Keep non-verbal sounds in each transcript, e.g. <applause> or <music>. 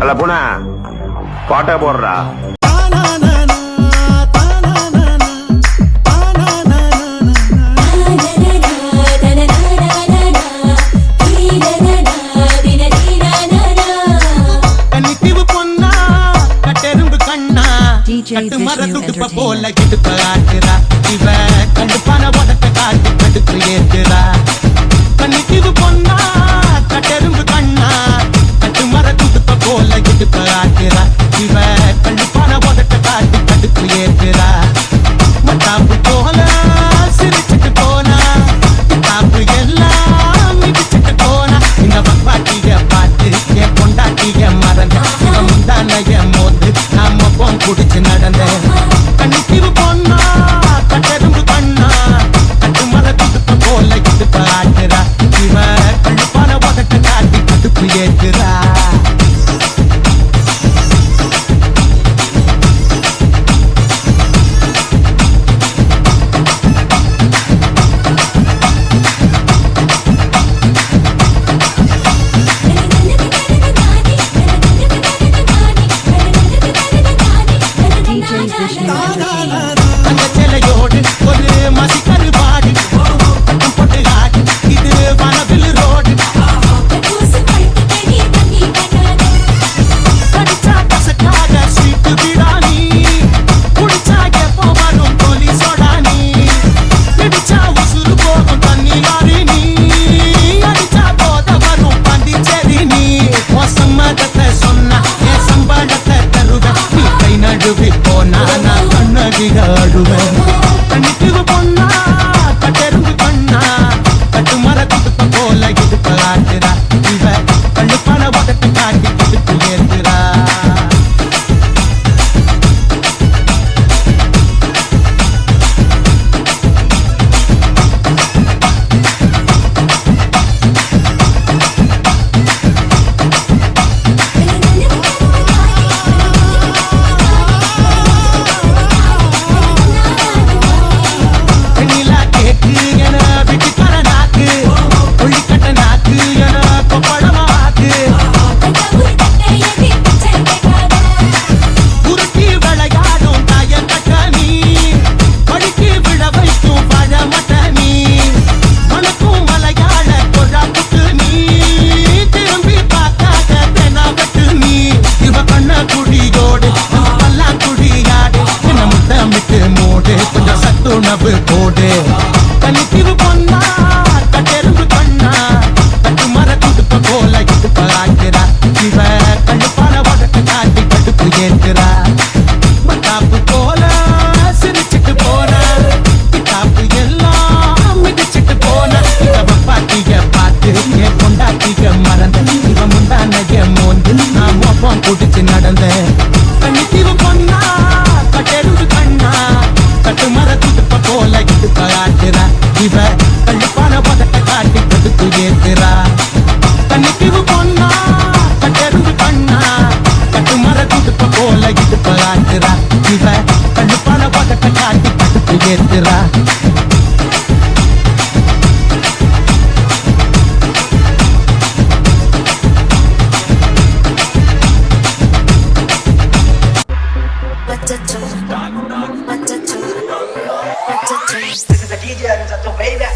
அல்ல பூனா. பாட்டா போடுறா. கட்டு மரத்துக்கு போல கிட்டு காட்டுறா இவ கண்டு பண உடத்த காட்டு கடுத்து அந்த சிலையோடு ஒரு மசிக்கரு பாடு. பொட்டு காட்டு இது மனதில் ரோடு. சொன்ன 这条件咋就没变？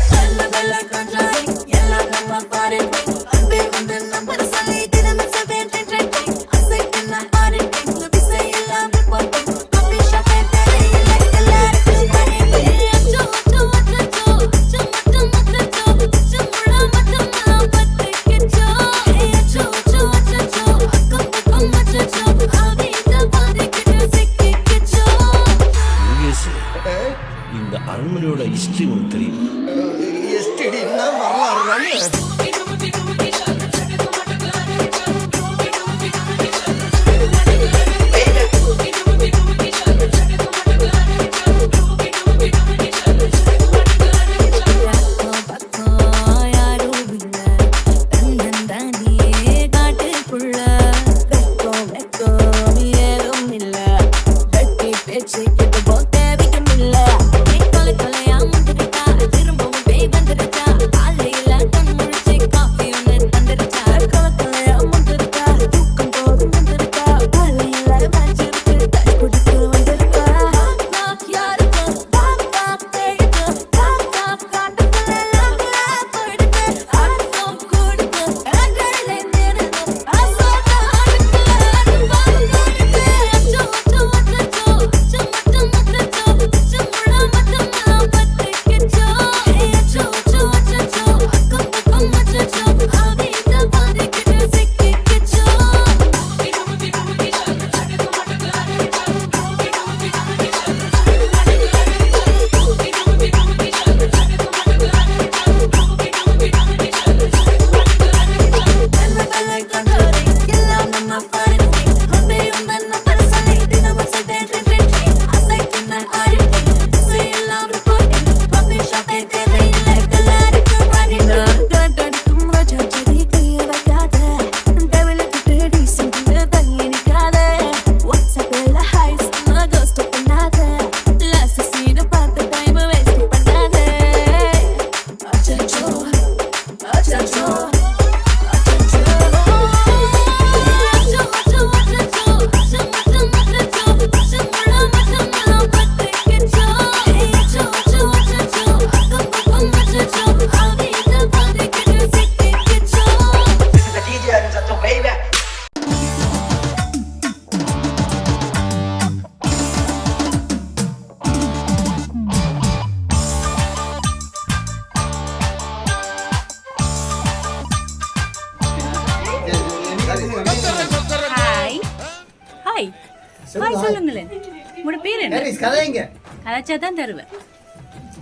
தான் தருவேன்.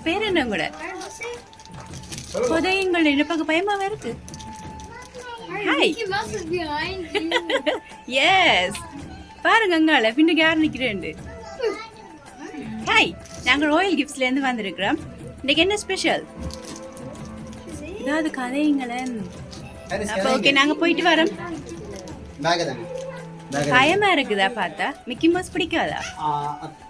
பேர் என்ன உங்களோட? புதையங்கள் என்ன பார்க்க பயமாவா இருக்கு? ஹாய் எஸ் <laughs> பாருங்க அங்கால பின்னுக்கு யார் நிக்கிறேன் ஹாய் நாங்க ராயல் கிஃப்ட்ஸ்ல இருந்து வந்திருக்கிறோம். இன்னைக்கு என்ன ஸ்பெஷல் ஏதாவது கதைங்களேன் அப்ப ஓகே நாங்க போயிட்டு வரோம். பயமா இருக்குதா பார்த்தா? மிக்கி மவுஸ் பிடிக்காதா? பிடிக்காதா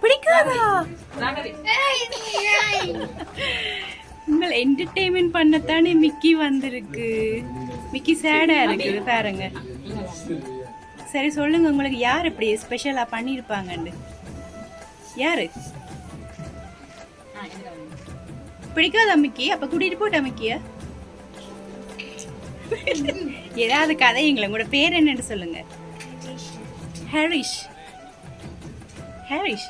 உங்களை என்டர்டெயின்மெண்ட் பண்ணத்தானே மிக்கி வந்திருக்கு. மிக்கி சேடா இருக்குது பாருங்க. சரி சொல்லுங்க உங்களுக்கு யார் இப்படி ஸ்பெஷலா பண்ணியிருப்பாங்கன்னு யாரு? பிடிக்காதா மிக்கி அப்ப கூட்டிட்டு போட்டா மிக்கிய ஏதாவது எங்களை உங்களோட பேர் என்னன்னு சொல்லுங்க. ஹரிஷ் ஹரிஷ்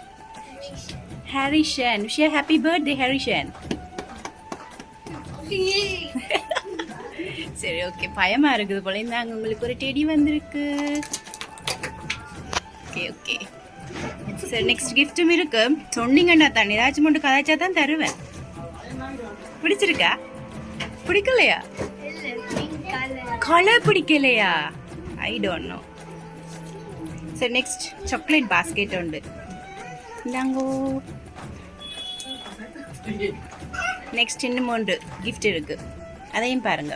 ஹரிஷன் விஷய ஹாப்பி பர்த்டே ஹரிஷன் சரி ஓகே பயமா இருக்குது போல. இந்தாங்க உங்களுக்கு ஒரு டெடி வந்திருக்கு. ஓகே ஓகே சரி நெக்ஸ்ட் கிஃப்ட்டும் இருக்கு. சொன்னீங்கன்னா தான். ஏதாச்சும் மட்டும் கதாச்சா தான் தருவேன். பிடிச்சிருக்கா? பிடிக்கலையா? கலர் பிடிக்கலையா? ஐ டோன்ட் நோ சரி நெக்ஸ்ட் சாக்லேட் பாஸ்கெட் உண்டு. இந்தாங்கோ. நெக்ஸ்ட் இன்னும் ஒன்று. Gift இருக்கு. அதையும் பாருங்க.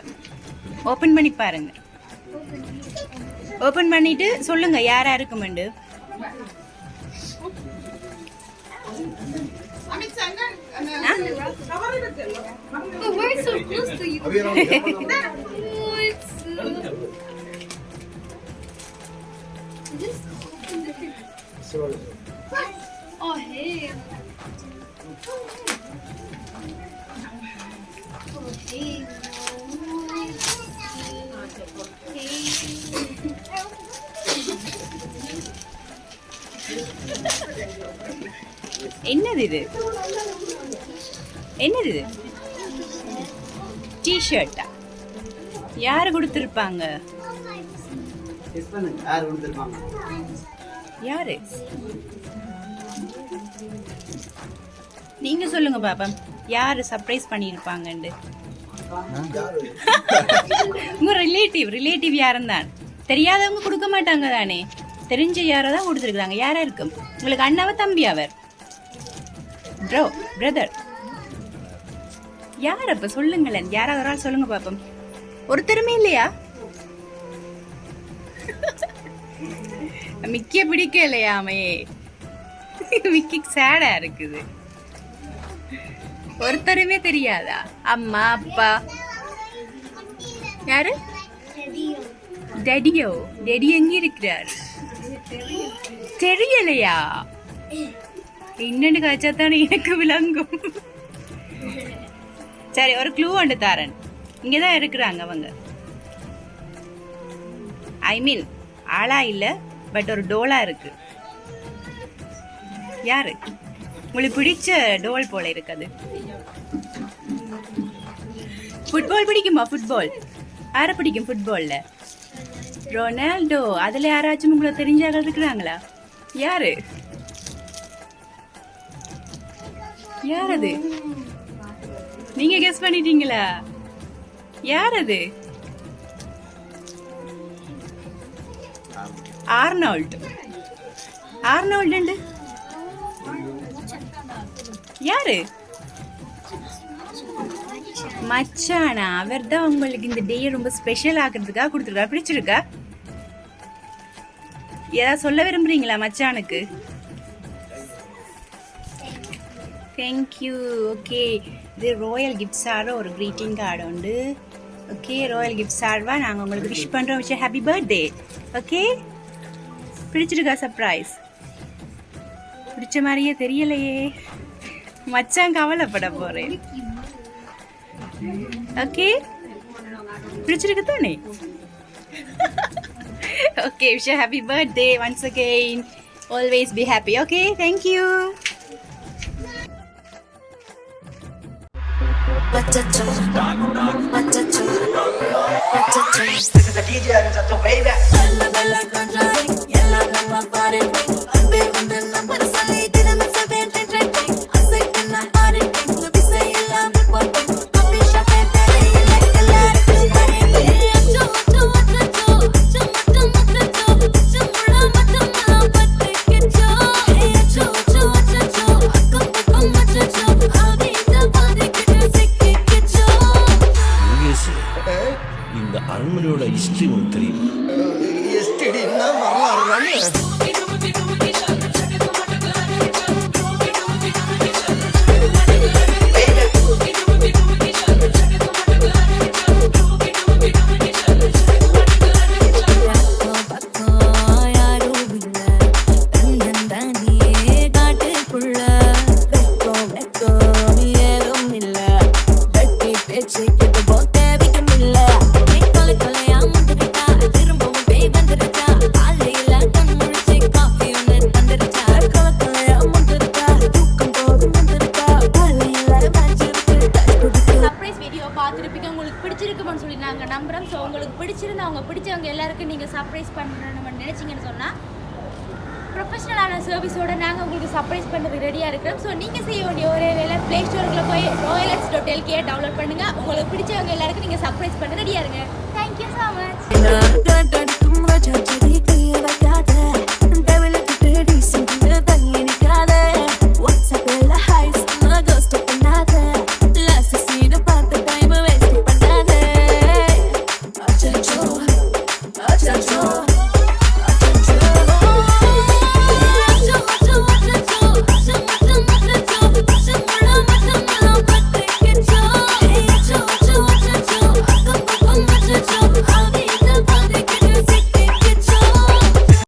ஓப்பன் பண்ணி பாருங்க. ஓப்பன் பண்ணிட்டு சொல்லுங்க யாரா இருக்குமெண்டு We're so என்னது இது? என்னது இது? டிஷர்ட்டா யார் கொடுத்துருப்பாங்க? யார் நீங்க சொல்லுங்க பாப்பா. யாரு சர்ப்ரைஸ் பண்ணியிருப்பாங்கன்னு உங்க ரிலேட்டிவ் ரிலேட்டிவ் யாரும் தான் தெரியாதவங்க கொடுக்க மாட்டாங்க தானே? தெரிஞ்ச யாரோ தான் கொடுத்துருக்குறாங்க. யாரா இருக்கும் உங்களுக்கு அண்ணாவா தம்பி அவர் ப்ரோ பிரதர் யார் அப்போ? சொல்லுங்களேன். யாராவது ஒரு ஆள் சொல்லுங்க பாப்போம். ஒருத்தருமே இல்லையா? மிக்கிய பிடிக்கலையாமே மிக்கி சேடா இருக்குது. ஒருத்தருமே தெரியாதா? அம்மா அப்பா. யாரு? டெடியோ. டெடி எங்க இருக்கிறார்? தெரியலையா? என்னன்னு காய்ச்சாத்தானே எனக்கு விளங்கும். சரி ஒரு க்ளூ ஒன்று தாரன். இங்கதான் இருக்கிறாங்க அவங்க. ஐ மீன் ஆளா இல்லை பட் ஒரு டோலா இருக்கு. யாரு? உங்களுக்கு பிடிச்ச டோல் போல இருக்குது ஃபுட்பால் பிடிக்குமா? ஃபுட்பால் யாரை பிடிக்கும் ஃபுட்பாலில் ரொனால்டோ அதுல யாராச்சும் உங்களுக்கு தெரிஞ்சாக இருக்கிறாங்களா? யாரு? யார் அது நீங்க கெஸ் பண்ணிட்டீங்களா? யார் அது ஆர்னால்ட். ஆர்னால்டு யாரு? மச்சானா அவர் தான் உங்களுக்கு இந்த டேயை ரொம்ப ஸ்பெஷல் ஆக்குறதுக்காக கொடுத்துருக்கா பிடிச்சிருக்கா? ஏதாவது சொல்ல விரும்புறீங்களா மச்சானுக்கு? தேங்க்யூ ஓகே இது ரோயல் கிஃப்ட் சார் ஒரு க்ரீட்டிங் கார்டு உண்டு. ஓகே ரோயல் கிஃப்ட் சார்வா நாங்கள் உங்களுக்கு விஷ் பண்ணுறோம் விஷயம் ஹாப்பி பர்த்டே ஓகே பிடிச்சிருக்கா சர்ப்ரைஸ் பிடிச்ச மாதிரியே தெரியலையே. மச்சான் கவலைப்பட போகிறேன் ஓகே பிடிச்சிருக்கு தானே okay wish happy birthday once again always be happy okay thank you This is the DJ and just திருப்பிக்க உங்களுக்கு பிடிச்சிருக்குமான்னு சொல்லி நாங்கள் நம்புகிறோம் ஸோ உங்களுக்கு பிடிச்சிருந்து அவங்க பிடிச்சவங்க எல்லாருக்கும் நீங்கள் சர்ப்ரைஸ் பண்ணணும்னு நினச்சிங்கன்னு சொன்னால் ப்ரொஃபஷனலான சர்வீஸோடு நாங்கள் உங்களுக்கு சர்ப்ரைஸ் பண்ணுறது ரெடியாக இருக்கிறோம். ஸோ நீங்கள் செய்ய வேண்டிய ஒரே வேலை ப்ளே ஸ்டோருக்குள்ளே போய் ரோயலட்ஸ் டாட் எல்கே டவுன்லோட் பண்ணுங்கள் உங்களுக்கு பிடிச்சவங்க எல்லாருக்கும் நீங்கள் சர்ப்ரைஸ் பண்ண ரெடியாக இருங்க. Thank you so much